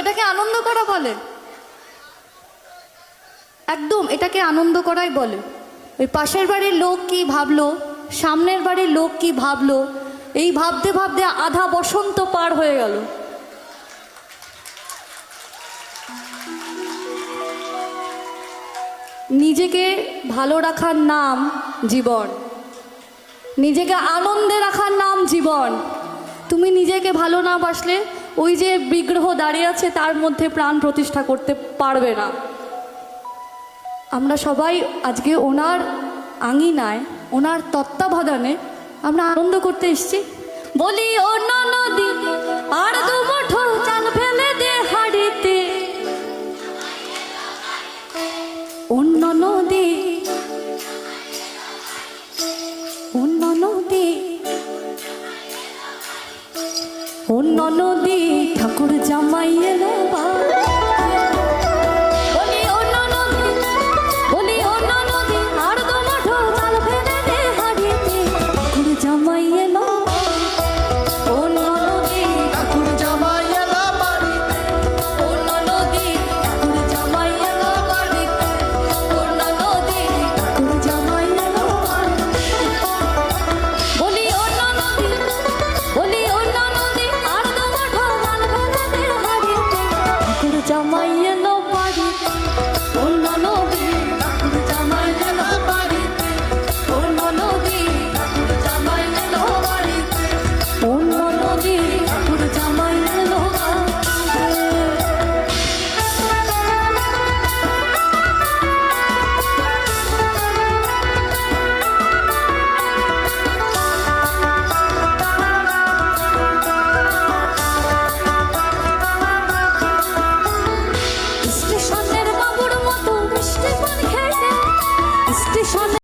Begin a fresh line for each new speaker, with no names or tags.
এটাকে আনন্দ করা বলে। একদম, এটাকে আনন্দ করাই বলে। ওই পাশের বাড়ির লোক কি ভাবলো, সামনের বাড়ির লোক কি ভাবলো, এই ভাবতে ভাবতে আধা বসন্ত পার হয়ে গেল। নিজেকে ভালো রাখার নাম জীবন। নিজেকে আনন্দে রাখার নাম জীবন। তুমি নিজেকে ভালো না বাসলে ওই যে বিগ্রহ দাঁড়িয়ে আছে তার মধ্যে প্রাণ প্রতিষ্ঠা করতে পারবে না। আমরা সবাই আজকে ওনার আঙিনায়, ওনার তত্ত্বাবধানে আমরা আনন্দ করতে এসেছি। বলি অন্য নদী আর দু অন্য নদী ঠাকুর জামাই এলো বাবা। 연연